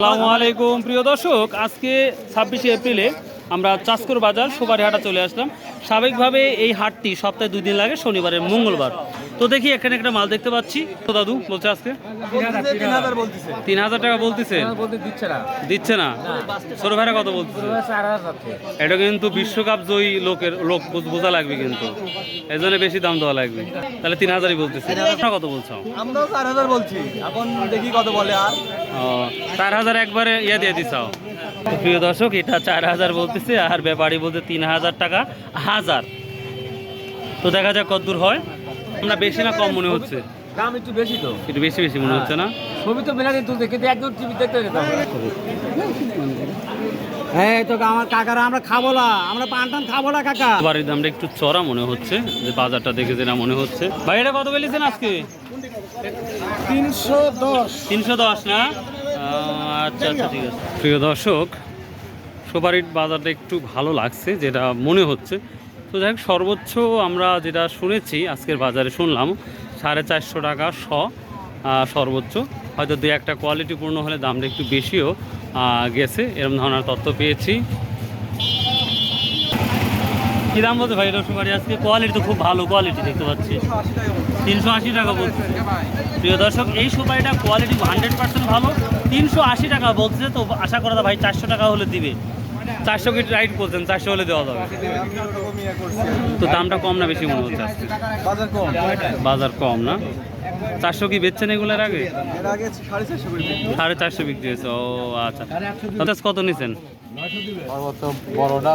আসসালামু আলাইকুম প্রিয় দর্শক। আজকে ছাব্বিশে এপ্রিলে আমরা চাষকর বাজার সোবারি হাটা চলে আসলাম। স্বাভাবিকভাবে এই হাটটি সপ্তাহে দুই দিন লাগে শনিবারের মঙ্গলবার। তো দেখি এখানে একটা মাল দেখতে পাচ্ছি। তো দাদু বলছে আজকে? তিন হাজার টাকা বলতেছে? দিচ্ছে না। দিচ্ছে ছোট ভাইরা কত বলতেছে? এটা কিন্তু বিশ্বকাপ জয়ী লোকের লোক বোঝা লাগবে কিন্তু। এই জন্য বেশি দাম দেওয়া লাগবে। তাহলে তিন হাজারই বলতেছে। কত বলছো? আমরাও চার হাজার বলছি। এখন দেখি কত বলে আর। ও, চার হাজার একবারে ইয়ে দিয়ে দিছাও তো প্রিয় দর্শক এটা চার হাজার বলতেছে আর ব্যাপারী বলতে তিন হাজার টাকা হাজার। তো দেখা যাক কত দূর হয়। আমরা বেশি না কম মনে হচ্ছে। দাম একটু বেশি তো। একটু বেশি বেশি মনে হচ্ছে না? ছবি তো মেলা কিন্তু একদম টিভি দেখতে যেতাম হ্যাঁ তো আমার কাকারা আমরা খাব না। আমরা পান টান খাব না কাকা। বাড়ির দামটা একটু চড়া মনে হচ্ছে যে বাজারটা দেখে যেটা মনে হচ্ছে। ভাই এটা কত বলেছেন আজকে? তিনশো দশ। তিনশো দশ না? আচ্ছা আচ্ছা ঠিক আছে। প্রিয় দর্শক, সুপারিট বাজারটা একটু ভালো লাগছে, যেটা মনে হচ্ছে। তো যাই হোক, সর্বোচ্চ আমরা যেটা শুনেছি, আজকের বাজারে শুনলাম, সাড়ে চারশো টাকা স সর্বোচ্চ। হয়তো দু একটা কোয়ালিটিপূর্ণ হলে দামটা একটু বেশিও গেছে, এরম ধরনের তথ্য পেয়েছি। কী দাম বলতে ভাই? এটা সুপারি আজকে কোয়ালিটি তো খুব ভালো কোয়ালিটি দেখতে পাচ্ছি। তিনশো আশি টাকা বলছে। প্রিয় দর্শক এই সুপারিটা কোয়ালিটি হান্ড্রেড পার্সেন্ট ভালো। তিনশো আশি টাকা বলছে তো আশা করা ভাই চারশো টাকা হলে দিবে। চারশো কি রাইট বলছেন? চারশো হলে দেওয়া যাবে। তো দামটা কম না বেশি মনে হচ্ছে বাজার কম। না? চারশো কি বেচছেন এগুলোর আগে? সাড়ে চারশো বিক্রি হয়েছে। ও আচ্ছা। কত নিছেন? বড়টা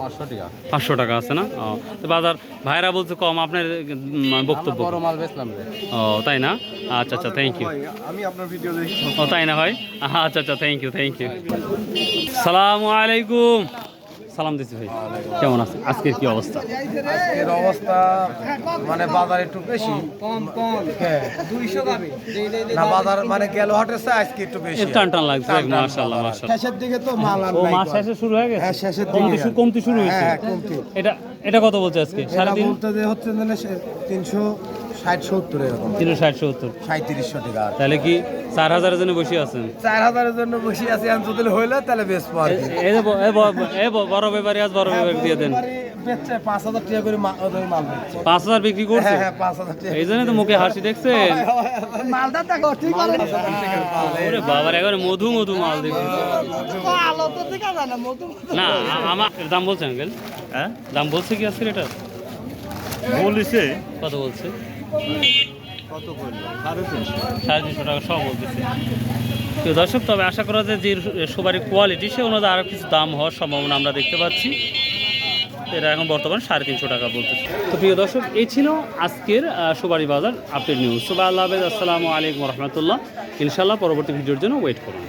পাঁচশো টাকা। আছে না? ও বাজার ভাইরা বলছে কম আপনার বক্তব্য। বড় মাল বেচলাম ও তাই না? আচ্ছা আচ্ছা থ্যাংক ইউ আমি আপনার ভিডিও দেখি। ও তাই না ভাই? আচ্ছা আচ্ছা থ্যাংক ইউ থ্যাংক ইউ সালাম আলাইকুম। সালাম দিচ্ছি ভাই। কেমন আছে আজকের কি অবস্থা? আজকের অবস্থা মানে বাজার একটু বেশি। কম কম। হ্যাঁ না বাজার মানে গেল হাটের চেয়ে আজকে একটু বেশি। টান টান লাগছে মাশাআল্লাহ মাশাআল্লাহ। শেষের দিকে তো মাল আর ও নাই মাস শেষে শুরু হয়ে গেছে? হ্যাঁ, শেষের কমতি দিকে। শুরু কমতি শুরু হয়েছে? হ্যাঁ, কমতি। এটা এটা কত বলছে আজকে? সাড়ে তিন বলতে যে হচ্ছে মানে তিনশো ষাট সত্তর এরকম। তিনশো ষাট সত্তর। সাঁত্রিশশো টাকা। তাহলে কি চার হাজারের জন্য বসে আছেন? চার হাজারের জন্য বসে আছি আমি যদি হইলে তাহলে বেশ পার এ- এই যে ব- এ ব- এ ব- বড় ব্যাপারী আজ বড় ব্যাপারী দিয়ে দেন। পাঁচ হাজার টাকা করে মাল পাঁচ হাজার বিক্রি করছে? হ্যাঁ হ্যাঁ পাঁচ হাজার এই জন্য তো মুখে হাসি দেখছেন। মালটা দেখো ঠিক আছে ওরে বাবার একবারে মধু মধু মাল দেখছি না আমার দাম বলছে আঙ্কেল। হ্যাঁ? দাম বলছে কি আজকে এটা? বলিছে। কত বলছে? সাড়ে তিনশো। টাকা দর্শক, তবে আশা করা যায় যে সবারই কোয়ালিটি সে অনুযায়ী আরও কিছু দাম হওয়ার সম্ভাবনা আমরা দেখতে পাচ্ছি। এটা এখন বর্তমানে সাড়ে তিনশো টাকা বলতেছে। তো প্রিয় দর্শক, এই ছিল আজকের সুবারি বাজার আপডেট নিউজ সুবাহ আল্লাহ আসসালামু আলাইকুম রহমতুল্লাহ। ইনশাল্লাহ পরবর্তী ভিডিওর জন্য ওয়েট করুন।